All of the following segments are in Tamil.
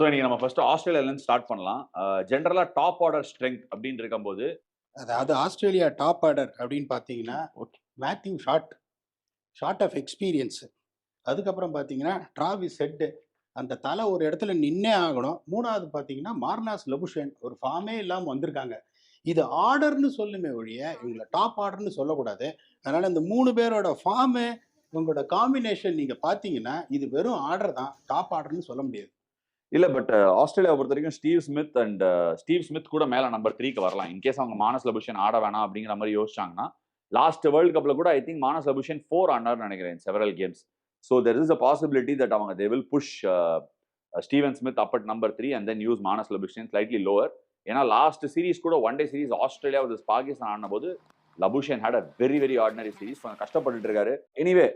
ஸோ இன்னைக்கு நம்ம ஃபர்ஸ்ட் ஆஸ்திரேலியாலேருந்து ஸ்டார்ட் பண்ணலாம். ஜென்ரலா டாப் ஆர்டர் ஸ்ட்ரென்த் அப்படின்னு இருக்கும்போது அதாவது ஆஸ்திரேலியா டாப் ஆர்டர் அப்படின்னு பார்த்தீங்கன்னா Okay. Matthew Short short of experience அதுக்கப்புறம் பார்த்தீங்கன்னா டிராவிஸ் ஹெட்டு அந்த தலை ஒரு இடத்துல நின்னே ஆகணும். மூணாவது பார்த்தீங்கன்னா மார்னாஸ் லபுஷன் ஒரு ஃபார்மே இல்லாமல் வந்திருக்காங்க. இது ஆர்டர்னு சொல்லுமே ஒழிய இவங்களை டாப் ஆர்டர்னு சொல்லக்கூடாது. அதனால இந்த மூணு பேரோட ஃபார்மு உங்களோட காம்பினேஷன் நீங்கள் பார்த்தீங்கன்னா இது வெறும் ஆர்டர் தான். டாப் ஆர்டர்னு சொல்ல முடியாது. இல்ல பட் ஆஸ்திரேலியா பொறுத்த வரைக்கும் Steve Smith and Steve Smith கூட மேல நம்பர் த்ரீக்கு வரலாம். இன்கேஸ் அவங்க மானஸ் லபுஷன் ஆட வேணாம் அப்படிங்கிற மாதிரி யோசிச்சாங்கன்னா லாஸ்ட் வேர்ல்ட் கப்ல கூட I think Marnus Labuschagne four ஆனார்னு நினைக்கிறேன் several games so there is a possibility that அவங்க they will push Steven Smith up at number three and then use Marnus Labuschagne slightly lower ஏன்னா லாஸ்ட் சீரிஸ் கூட one day series Australia with Pakistan ஆடின போது Labuschagne had a very very ordinary series கொஞ்சம் கஷ்டப்பட்டுட்டு இருக்காரு anyway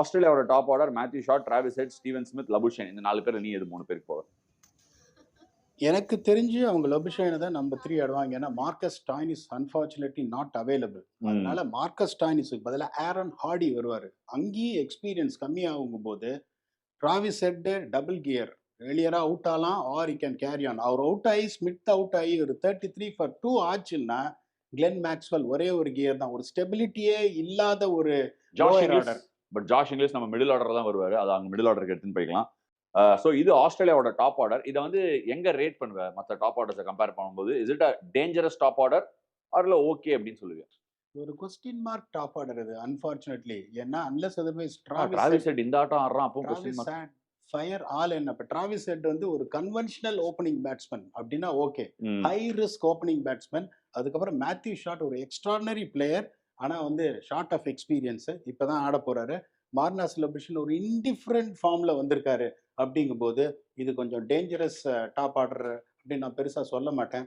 ஆஸ்திரேலியாவோட top order Matthew Short Travis Head Steven Smith Labuschagne இந்த நாலு பேர் நீ எது மூணு பேருக்கு போவ? எனக்கு தெரிஞ்சு அவங்க லபுஷனை தான் நம்பர் த்ரீ ஆடுவாங்க. ஏன்னா Marcus Stoinis unfortunately not available அதனால மார்க்கஸ் டாய்னிஸுக்கு பதிலாக ஆரன் ஹார்டி வருவார். அங்கேயும் எக்ஸ்பீரியன்ஸ் கம்மியாகும் போது டிராவிஸ் ஹெட்டு டபுள் கியர் வெளியராக அவுட் ஆகலாம் or he can carry on our out ஆகி ஸ்மித் அவுட் ஆகி ஒரு தேர்ட்டி த்ரீ ஃபார் டூ ஆச்சுன்னா கிளென் மேக்ஸ்வெல் ஒரே ஒரு கியர் தான். ஒரு ஸ்டெபிலிட்டியே இல்லாத ஒரு. பட் ஜாஷ் இங்கிலீஷ் நம்ம மிடில் ஆர்டர் தான் வருவாரு. அது அங்க மிடில் ஆர்டருக்கு எடுத்துன்னு போய்க்கலாம். ஸோ இது ஆஸ்திரேலியாவோட டாப் ஆர்டர் இதை வந்து எங்க ரேட் பண்ணுவேன் மற்ற டாப் ஆர்டர்ஸை கம்பேர் பண்ணும்போது is it a dangerous top order ஆர்ல okay அப்படின்னு சொல்லுவேன் ஒரு கொஸ்டின் மார்க் டாப் ஆர்டர் இது அன்ஃபார்ச்சுனேட்லி ஏன்னா அன்லஸ் ஹெட் இந்த ஆட்டம் ஆடுறான் அப்போ ஃபயர் ஆல் என்ன? இப்போ டிராவிஸ் ஹெட் வந்து ஒரு கன்வென்ஷனல் ஓப்பனிங் பேட்ஸ்மேன் அப்படின்னா okay. High risk opening batsman அதுக்கப்புறம் மேத்யூ ஷாட் ஒரு எக்ஸ்ட்ராடனரி பிளேயர் ஆனால் வந்து ஷார்ட் ஆஃப் எக்ஸ்பீரியன்ஸு இப்போ தான் ஆட போறாரு. மார்னாஸ் லபிஷன் ஒரு இன்டிஃப்ரெண்ட் ஃபார்மில் வந்திருக்காரு அப்படிங்கும்போது இது கொஞ்சம் டேஞ்சரஸ் டாப் ஆர்டர் அப்படின்னு நான் பெருசாக சொல்ல மாட்டேன்.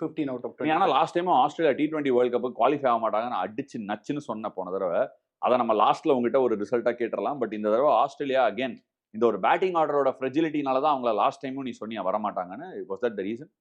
ஃபிஃப்டீன் அவுட் ஆஃப் ஆனா last time Australia T twenty world cup qualify ஆக மாட்டாங்க. நான் அடிச்சு நச்சுன்னு சொன்ன போன தடவை. அதை நம்ம லாஸ்ட்ல உங்ககிட்ட ஒரு ரிசல்ட்டா கேட்டுறலாம். பட் இந்த தடவை ஆஸ்திரேலியா அகைன் இந்த ஒரு பேட்டிங் ஆர்டரோட ஃப்ரெஜிலிட்டினால தான் அவங்கள லாஸ்ட் டைமும் நீ சொன்னியா வரமாட்டாங்கன்னு? வாஸ் தட் த ரீசன்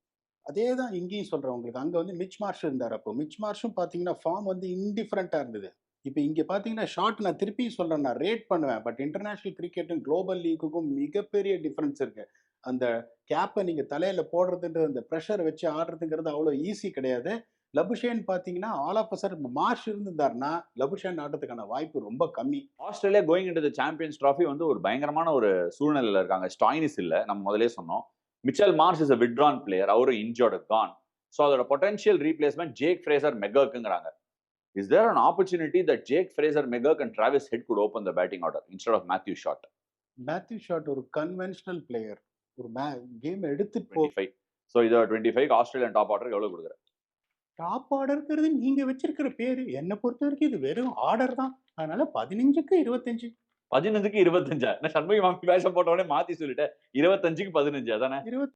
அதே தான் இங்கேயும் சொல்கிறேன் உங்களுக்கு. அங்கே வந்து மிச் மார்ஷ் இருந்தார் அப்போ. மிச் மார்ஷும் பார்த்தீங்கன்னா ஃபார்ம் வந்து இன்டிஃப்ரெண்ட்டாக இருந்தது. இப்போ இங்கே பார்த்தீங்கன்னா ஷார்ட் நான் திருப்பி சொல்கிறேன் நான் ரேட் பண்ணுவேன். பட் இன்டர்நேஷ்னல் கிரிக்கெட்டும் குளோபல் லீக்குக்கும் மிகப்பெரிய டிஃப்ரென்ஸ் இருக்குது அந்த கேப்பை நீங்கள் தலையில் போடுறதுன்ற அந்த ப்ரெஷர் வச்சு ஆடுறதுங்கிறது அவ்வளோ ஈஸி கிடையாது. லபுஷேன் பார்த்தீங்கன்னா ஆல் ஆஃப் சார் மார்ஷ் இருந்திருந்தாருன்னா லபுஷேன் ஆடுறதுக்கான வாய்ப்பு ரொம்ப கம்மி. Australia going into the champions trophy வந்து ஒரு பயங்கரமான ஒரு சூழ்நிலையில இருக்காங்க. ஸ்டாயினிஸ் இல்ல நம்ம முதலே சொன்னோம். Mitchell Marsh is a veteran player அவரும் இன்ஜோர்டு கான் ஸோ அதோட potential replacement Jake Fraser மெகர்க்குங்கிறாங்க. Is there an opportunity that Jake Fraser McGurk and Travis Head could open the batting order instead of Matthew Short Matthew Short ஒரு கன்வென்ஷனல் பிளேயர் ஒரு கேம் எடுத்துட்டு போ டுவெண்ட்டி ஃபைவ் ஸோ இதை twenty five Australian top order எவ்வளவு கொடுக்குறேன் டாப் ஆர்டருங்கிறது நீங்க வச்சிருக்கிற பேரு. என்னை பொறுத்த வரைக்கும் இது வெறும் ஆர்டர் தான். அதனால பதினஞ்சுக்கு இருபத்தஞ்சு. பதினஞ்சுக்கு இருபத்தஞ்சா? நான் சண்முகி மாமி வேஷம் போட்ட உடனே மாத்தி சொல்லிட்டேன் இருபத்தஞ்சுக்கு பதினஞ்சு? அதானே? இருபத்தி